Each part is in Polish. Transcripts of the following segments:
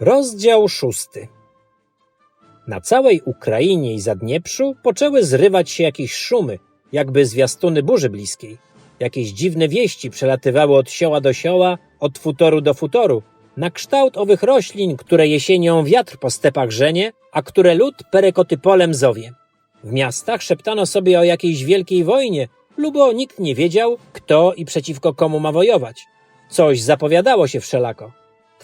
Rozdział szósty. Na całej Ukrainie i Zadnieprzu poczęły zrywać się jakieś szumy, jakby zwiastuny burzy bliskiej. Jakieś dziwne wieści przelatywały od sioła do sioła, od futoru do futoru, na kształt owych roślin, które jesienią wiatr po stepach żenie, a które lud perekoty polem zowie. W miastach szeptano sobie o jakiejś wielkiej wojnie, lubo nikt nie wiedział, kto i przeciwko komu ma wojować. Coś zapowiadało się wszelako.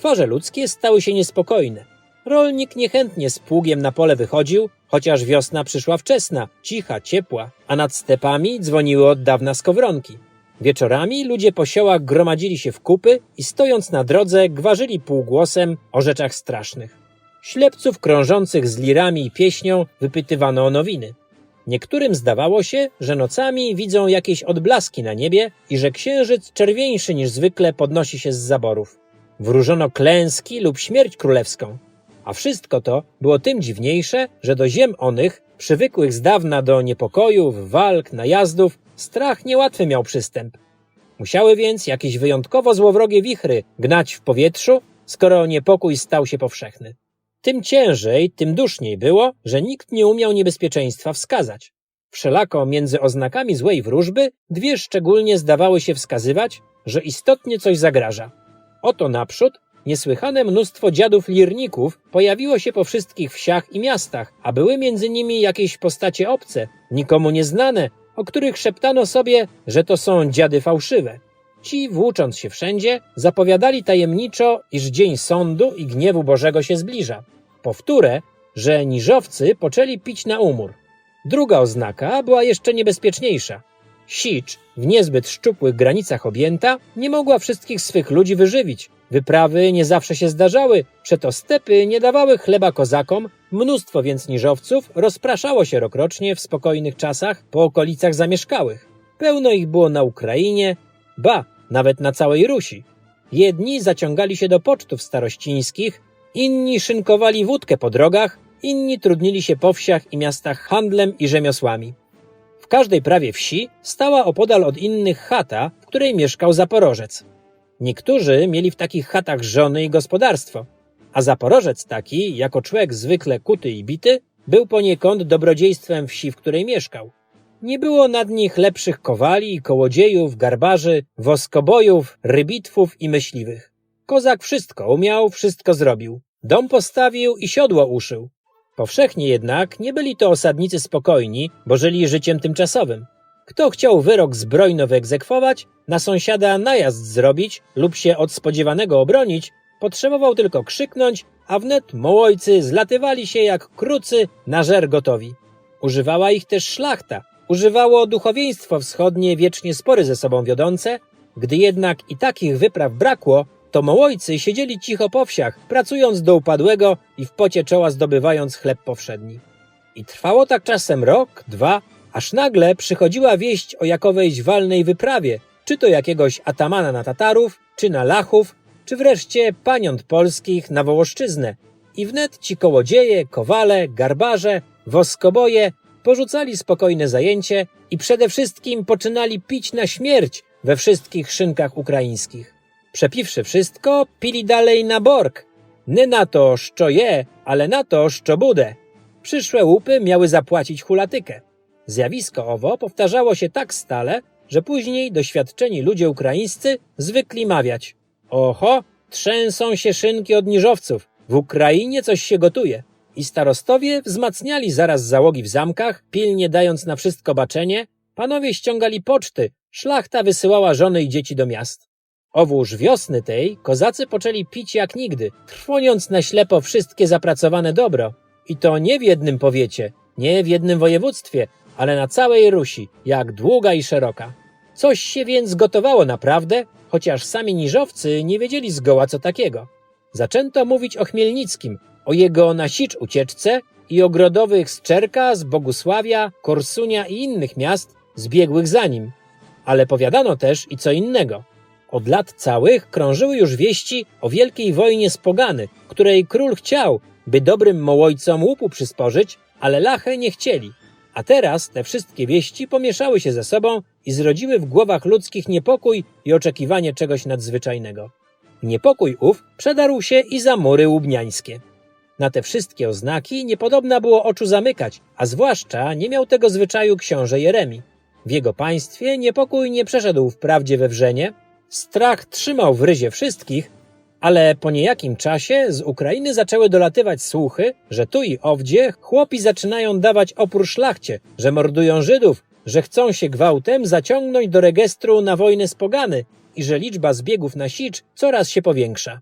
Twarze ludzkie stały się niespokojne. Rolnik niechętnie z pługiem na pole wychodził, chociaż wiosna przyszła wczesna, cicha, ciepła, a nad stepami dzwoniły od dawna skowronki. Wieczorami ludzie po siołach gromadzili się w kupy i stojąc na drodze gwarzyli półgłosem o rzeczach strasznych. Ślepców krążących z lirami i pieśnią wypytywano o nowiny. Niektórym zdawało się, że nocami widzą jakieś odblaski na niebie i że księżyc czerwieńszy niż zwykle podnosi się z zaborów. Wróżono klęski lub śmierć królewską. A wszystko to było tym dziwniejsze, że do ziem onych, przywykłych z dawna do niepokojów, walk, najazdów, strach niełatwy miał przystęp. Musiały więc jakieś wyjątkowo złowrogie wichry gnać w powietrzu, skoro niepokój stał się powszechny. Tym ciężej, tym duszniej było, że nikt nie umiał niebezpieczeństwa wskazać. Wszelako między oznakami złej wróżby dwie szczególnie zdawały się wskazywać, że istotnie coś zagraża. Oto naprzód niesłychane mnóstwo dziadów lirników pojawiło się po wszystkich wsiach i miastach, a były między nimi jakieś postacie obce, nikomu nieznane, o których szeptano sobie, że to są dziady fałszywe. Ci, włócząc się wszędzie, zapowiadali tajemniczo, iż dzień sądu i gniewu Bożego się zbliża. Powtórę, że niżowcy poczęli pić na umór. Druga oznaka była jeszcze niebezpieczniejsza. Sicz, w niezbyt szczupłych granicach objęta, nie mogła wszystkich swych ludzi wyżywić. Wyprawy nie zawsze się zdarzały, przeto stepy nie dawały chleba kozakom, mnóstwo więc niżowców rozpraszało się rokrocznie w spokojnych czasach po okolicach zamieszkałych. Pełno ich było na Ukrainie, ba, nawet na całej Rusi. Jedni zaciągali się do pocztów starościńskich, inni szynkowali wódkę po drogach, inni trudnili się po wsiach i miastach handlem i rzemiosłami. W każdej prawie wsi stała opodal od innych chata, w której mieszkał Zaporożec. Niektórzy mieli w takich chatach żony i gospodarstwo, a Zaporożec taki, jako człowiek zwykle kuty i bity, był poniekąd dobrodziejstwem wsi, w której mieszkał. Nie było nad nich lepszych kowali, kołodziejów, garbarzy, woskobojów, rybitwów i myśliwych. Kozak wszystko umiał, wszystko zrobił. Dom postawił i siodło uszył. Powszechnie jednak nie byli to osadnicy spokojni, bo żyli życiem tymczasowym. Kto chciał wyrok zbrojno wyegzekwować, na sąsiada najazd zrobić lub się od spodziewanego obronić, potrzebował tylko krzyknąć, a wnet mołojcy zlatywali się jak krucy na żer gotowi. Używała ich też szlachta, używało duchowieństwo wschodnie wiecznie spory ze sobą wiodące, gdy jednak i takich wypraw brakło, to mołojcy siedzieli cicho po wsiach, pracując do upadłego i w pocie czoła zdobywając chleb powszedni. I trwało tak czasem rok, dwa, aż nagle przychodziła wieść o jakowejś walnej wyprawie, czy to jakiegoś atamana na Tatarów, czy na Lachów, czy wreszcie paniąt polskich na Wołoszczyznę. I wnet ci kołodzieje, kowale, garbarze, woskoboje porzucali spokojne zajęcie i przede wszystkim poczynali pić na śmierć we wszystkich szynkach ukraińskich. Przepiwszy wszystko, pili dalej na borg. Nie na to, szczo je, ale na to, szczo budę. Przyszłe łupy miały zapłacić hulatykę. Zjawisko owo powtarzało się tak stale, że później doświadczeni ludzie ukraińscy zwykli mawiać. Oho, trzęsą się szynki od niżowców, w Ukrainie coś się gotuje. I starostowie wzmacniali zaraz załogi w zamkach, pilnie dając na wszystko baczenie, panowie ściągali poczty, szlachta wysyłała żony i dzieci do miast. Owóż wiosny tej kozacy poczęli pić jak nigdy, trwoniąc na ślepo wszystkie zapracowane dobro. I to nie w jednym powiecie, nie w jednym województwie, ale na całej Rusi, jak długa i szeroka. Coś się więc gotowało naprawdę, chociaż sami niżowcy nie wiedzieli zgoła co takiego. Zaczęto mówić o Chmielnickim, o jego na Sicz ucieczce i o grodowych z Czerka, z Bogusławia, Korsunia i innych miast zbiegłych za nim. Ale powiadano też i co innego. Od lat całych krążyły już wieści o wielkiej wojnie z Pogany, której król chciał, by dobrym mołojcom łupu przysporzyć, ale lachę nie chcieli. A teraz te wszystkie wieści pomieszały się ze sobą i zrodziły w głowach ludzkich niepokój i oczekiwanie czegoś nadzwyczajnego. Niepokój ów przedarł się i za mury łubniańskie. Na te wszystkie oznaki niepodobna było oczu zamykać, a zwłaszcza nie miał tego zwyczaju książę Jeremi. W jego państwie niepokój nie przeszedł wprawdzie we wrzenie, strach trzymał w ryzie wszystkich, ale po niejakim czasie z Ukrainy zaczęły dolatywać słuchy, że tu i owdzie chłopi zaczynają dawać opór szlachcie, że mordują Żydów, że chcą się gwałtem zaciągnąć do registru na wojnę z pogany i że liczba zbiegów na sicz coraz się powiększa.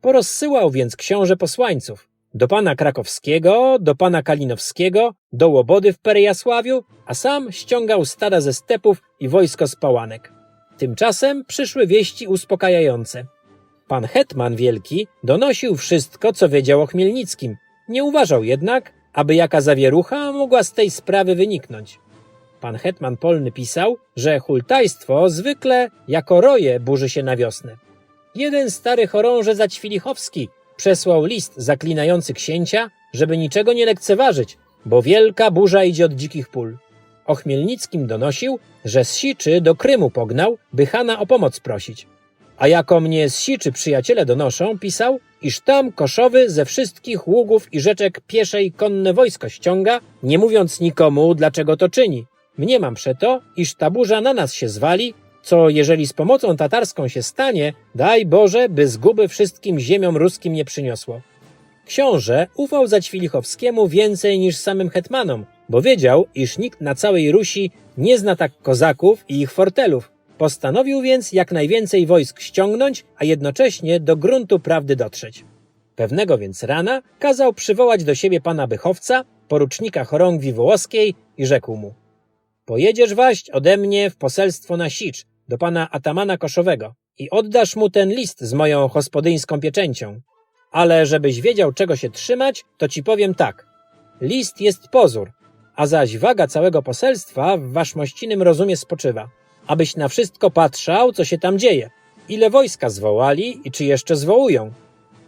Porozsyłał więc książę posłańców do pana Krakowskiego, do pana Kalinowskiego, do Łobody w Perejasławiu, a sam ściągał stada ze stepów i wojsko z pałanek. Tymczasem przyszły wieści uspokajające. Pan Hetman Wielki donosił wszystko, co wiedział o Chmielnickim. Nie uważał jednak, aby jaka zawierucha mogła z tej sprawy wyniknąć. Pan Hetman Polny pisał, że hultajstwo zwykle jako roje burzy się na wiosnę. Jeden stary chorąże Zaćwilichowski przesłał list zaklinający księcia, żeby niczego nie lekceważyć, bo wielka burza idzie od dzikich pól. O Chmielnickim donosił, że z Siczy do Krymu pognał, by Hana o pomoc prosić. A jako mnie z Siczy przyjaciele donoszą, pisał, iż tam Koszowy ze wszystkich ługów i rzeczek piesze i konne wojsko ściąga, nie mówiąc nikomu, dlaczego to czyni. Mniemam przeto, iż ta burza na nas się zwali, co jeżeli z pomocą tatarską się stanie, daj Boże, by zguby wszystkim ziemiom ruskim nie przyniosło. Książę ufał Zaćwilichowskiemu więcej niż samym hetmanom, bo wiedział, iż nikt na całej Rusi nie zna tak kozaków i ich fortelów. Postanowił więc jak najwięcej wojsk ściągnąć, a jednocześnie do gruntu prawdy dotrzeć. Pewnego więc rana kazał przywołać do siebie pana Bychowca, porucznika chorągwi wołoskiej i rzekł mu Pojedziesz waść ode mnie w poselstwo na Sicz, do pana Atamana Koszowego i oddasz mu ten list z moją hospodyńską pieczęcią. Ale żebyś wiedział, czego się trzymać, to ci powiem tak. List jest pozór, a zaś waga całego poselstwa w waszmościnym rozumie spoczywa. Abyś na wszystko patrzał, co się tam dzieje. Ile wojska zwołali i czy jeszcze zwołują.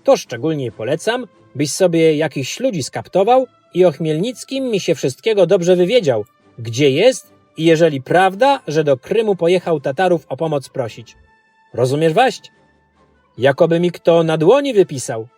To szczególnie polecam, byś sobie jakichś ludzi skaptował i o Chmielnickim mi się wszystkiego dobrze wywiedział, gdzie jest i jeżeli prawda, że do Krymu pojechał Tatarów o pomoc prosić. Rozumiesz waść? Jakoby mi kto na dłoni wypisał.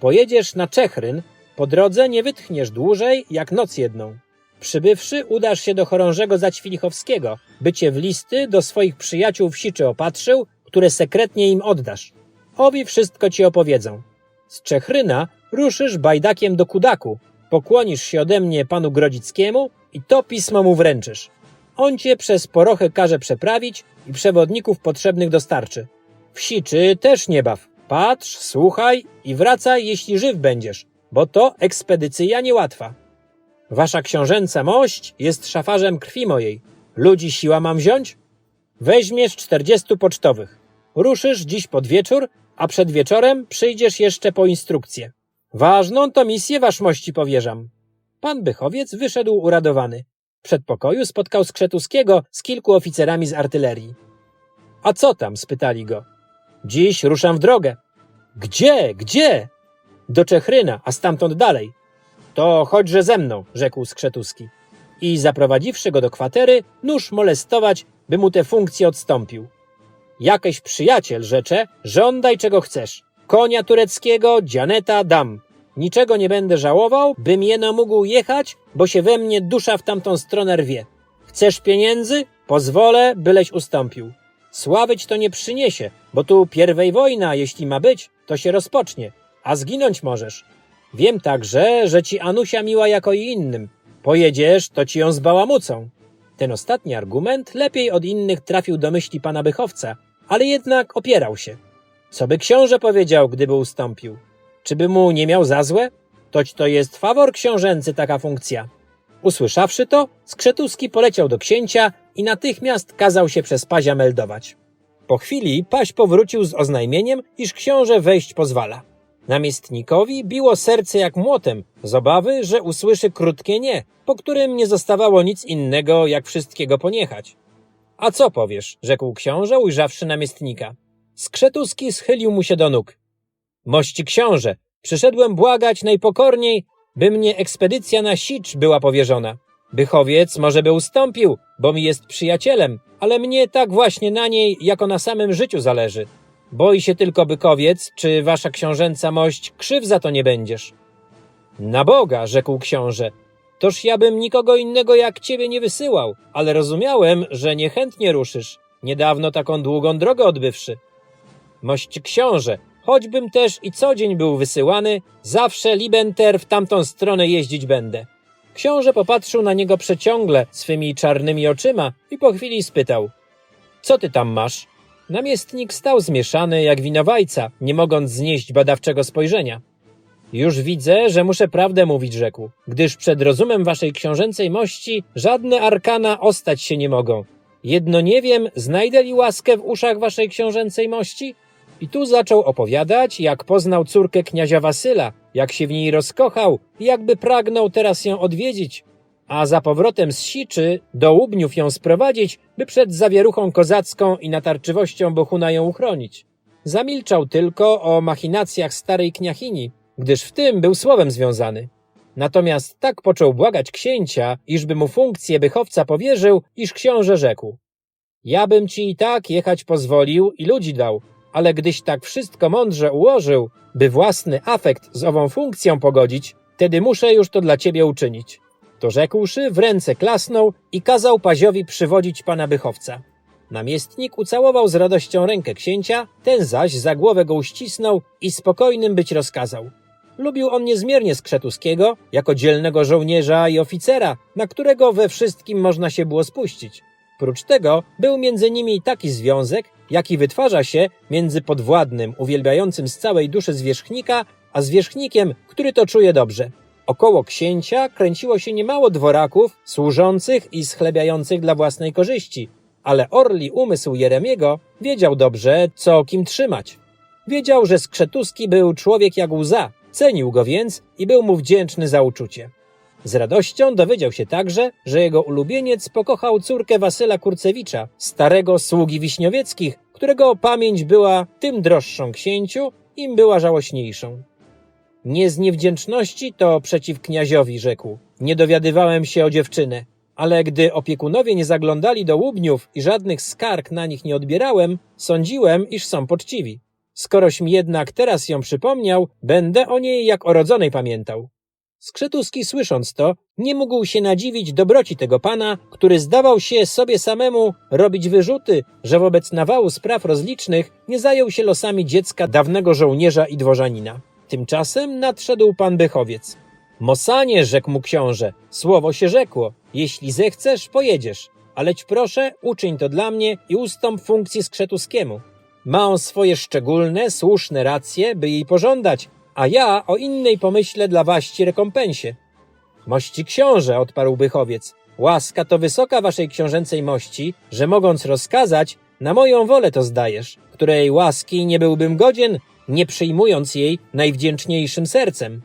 Pojedziesz na Czechryn, po drodze nie wytchniesz dłużej jak noc jedną. Przybywszy, udasz się do chorążego Zaćwilichowskiego, by cię w listy do swoich przyjaciół w Siczy opatrzył, które sekretnie im oddasz. Owi wszystko ci opowiedzą. Z Czechryna ruszysz bajdakiem do Kudaku, pokłonisz się ode mnie panu Grodzickiemu i to pismo mu wręczysz. On cię przez porochę każe przeprawić i przewodników potrzebnych dostarczy. W Siczy też nie baw. Patrz, słuchaj i wracaj, jeśli żyw będziesz, bo to ekspedycja niełatwa. Wasza książęca mość jest szafarzem krwi mojej. Ludzi siła mam wziąć? Weźmiesz czterdziestu pocztowych. Ruszysz dziś pod wieczór, a przed wieczorem przyjdziesz jeszcze po instrukcję. Ważną to misję waszmości powierzam. Pan Bychowiec wyszedł uradowany. W przedpokoju spotkał Skrzetuskiego z kilku oficerami z artylerii. A co tam? spytali go. Dziś ruszam w drogę. Gdzie? Gdzie? Do Czechryna, a stamtąd dalej. To chodźże ze mną, rzekł Skrzetuski. I zaprowadziwszy go do kwatery, nóż molestować, by mu te funkcje odstąpił. Jakeś przyjaciel, rzecze, żądaj czego chcesz. Konia tureckiego, dzianeta dam. Niczego nie będę żałował, bym jeno mógł jechać, bo się we mnie dusza w tamtą stronę rwie. Chcesz pieniędzy? Pozwolę, byleś ustąpił. Sławyć to nie przyniesie, bo tu pierwej wojna, jeśli ma być, to się rozpocznie, a zginąć możesz. Wiem także, że ci Anusia miła jako i innym. Pojedziesz, to ci ją zbałamucą. Ten ostatni argument lepiej od innych trafił do myśli pana Bychowca, ale jednak opierał się. Co by książę powiedział, gdyby ustąpił? Czy by mu nie miał za złe? Toć to jest fawor książęcy taka funkcja. Usłyszawszy to, Skrzetuski poleciał do księcia i natychmiast kazał się przez Pazia meldować. Po chwili Paź powrócił z oznajmieniem, iż książę wejść pozwala. Namiestnikowi biło serce jak młotem, z obawy, że usłyszy krótkie nie, po którym nie zostawało nic innego, jak wszystkiego poniechać. A co powiesz? rzekł książę, ujrzawszy namiestnika. Skrzetuski schylił mu się do nóg. Mości książę, przyszedłem błagać najpokorniej, by mnie ekspedycja na Sicz była powierzona. Bychowiec może by ustąpił, bo mi jest przyjacielem, ale mnie tak właśnie na niej, jako na samym życiu zależy. Boi się tylko bykowiec, czy wasza książęca mość krzyw za to nie będziesz. Na Boga, rzekł książę, toż ja bym nikogo innego jak ciebie nie wysyłał, ale rozumiałem, że niechętnie ruszysz, niedawno taką długą drogę odbywszy. Mość książę, choćbym też i co dzień był wysyłany, zawsze Libenter w tamtą stronę jeździć będę. Książę popatrzył na niego przeciągle swymi czarnymi oczyma i po chwili spytał: Co ty tam masz? Namiestnik stał zmieszany jak winowajca, nie mogąc znieść badawczego spojrzenia. Już widzę, że muszę prawdę mówić, rzekł, gdyż przed rozumem waszej książęcej mości żadne arkana ostać się nie mogą. Jedno nie wiem, znajdę li łaskę w uszach waszej książęcej mości? I tu zaczął opowiadać, jak poznał córkę kniazia Wasyla, jak się w niej rozkochał i jakby pragnął teraz ją odwiedzić, a za powrotem z Siczy do Łubniów ją sprowadzić, by przed zawieruchą kozacką i natarczywością Bohuna ją uchronić. Zamilczał tylko o machinacjach starej kniachini, gdyż w tym był słowem związany. Natomiast tak począł błagać księcia, iżby mu funkcję bychowca powierzył, iż książę rzekł. Ja bym ci i tak jechać pozwolił i ludzi dał, ale gdyś tak wszystko mądrze ułożył, by własny afekt z ową funkcją pogodzić, tedy muszę już to dla ciebie uczynić. To rzekłszy, w ręce klasnął i kazał Paziowi przywodzić pana bychowca. Namiestnik ucałował z radością rękę księcia, ten zaś za głowę go uścisnął i spokojnym być rozkazał. Lubił on niezmiernie Skrzetuskiego, jako dzielnego żołnierza i oficera, na którego we wszystkim można się było spuścić. Prócz tego był między nimi taki związek, jaki wytwarza się między podwładnym, uwielbiającym z całej duszy zwierzchnika, a zwierzchnikiem, który to czuje dobrze. Około księcia kręciło się niemało dworaków, służących i schlebiających dla własnej korzyści, ale orli umysł Jeremiego wiedział dobrze, co kim trzymać. Wiedział, że Skrzetuski był człowiek jak łza, cenił go więc i był mu wdzięczny za uczucie. Z radością dowiedział się także, że jego ulubieniec pokochał córkę Wasyla Kurcewicza, starego sługi wiśniowieckich, którego pamięć była tym droższą księciu, im była żałośniejszą. Nie z niewdzięczności to przeciw kniaziowi rzekł. Nie dowiadywałem się o dziewczynę, ale gdy opiekunowie nie zaglądali do łubniów i żadnych skarg na nich nie odbierałem, sądziłem, iż są poczciwi. Skoroś mi jednak teraz ją przypomniał, będę o niej jak o rodzonej pamiętał. Skrzetuski słysząc to, nie mógł się nadziwić dobroci tego pana, który zdawał się sobie samemu robić wyrzuty, że wobec nawału spraw rozlicznych nie zajął się losami dziecka dawnego żołnierza i dworzanina. Tymczasem nadszedł pan Bychowiec. Mosanie, rzekł mu książę, słowo się rzekło. Jeśli zechcesz, pojedziesz. Aleć proszę, uczyń to dla mnie i ustąp funkcji Skrzetuskiemu. Ma on swoje szczególne, słuszne racje, by jej pożądać, a ja o innej pomyślę dla waści rekompensie. Mości książę, odparł Bychowiec, łaska to wysoka waszej książęcej mości, że mogąc rozkazać, na moją wolę to zdajesz, której łaski nie byłbym godzien, nie przyjmując jej najwdzięczniejszym sercem.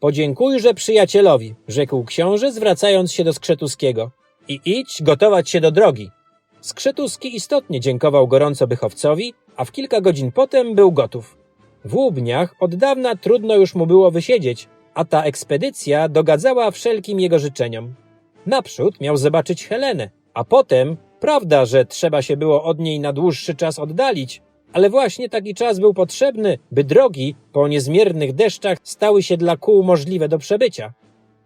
Podziękujże przyjacielowi, rzekł książę, zwracając się do Skrzetuskiego. I idź gotować się do drogi. Skrzetuski istotnie dziękował gorąco Bychowcowi, a w kilka godzin potem był gotów. W Łubniach od dawna trudno już mu było wysiedzieć, a ta ekspedycja dogadzała wszelkim jego życzeniom. Naprzód miał zobaczyć Helenę, a potem, prawda, że trzeba się było od niej na dłuższy czas oddalić, ale właśnie taki czas był potrzebny, by drogi po niezmiernych deszczach stały się dla kół możliwe do przebycia.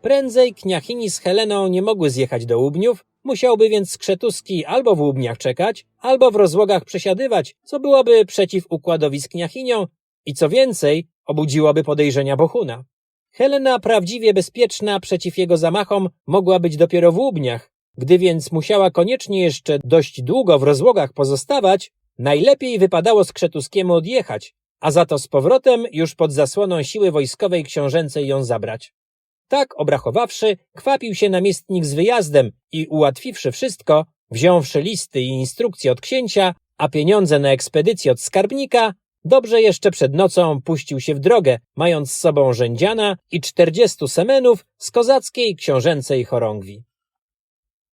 Prędzej kniachini z Heleną nie mogły zjechać do Łubniów, musiałby więc Skrzetuski albo w Łubniach czekać, albo w rozłogach przesiadywać, co byłoby przeciw układowi z kniachinią i co więcej, obudziłoby podejrzenia Bohuna. Helena prawdziwie bezpieczna przeciw jego zamachom mogła być dopiero w Łubniach, gdy więc musiała koniecznie jeszcze dość długo w rozłogach pozostawać, najlepiej wypadało Skrzetuskiemu odjechać, a za to z powrotem już pod zasłoną siły wojskowej książęcej ją zabrać. Tak obrachowawszy, kwapił się namiestnik z wyjazdem i ułatwiwszy wszystko, wziąwszy listy i instrukcje od księcia, a pieniądze na ekspedycję od skarbnika, dobrze jeszcze przed nocą puścił się w drogę, mając z sobą rzędziana i czterdziestu semenów z kozackiej książęcej chorągwi.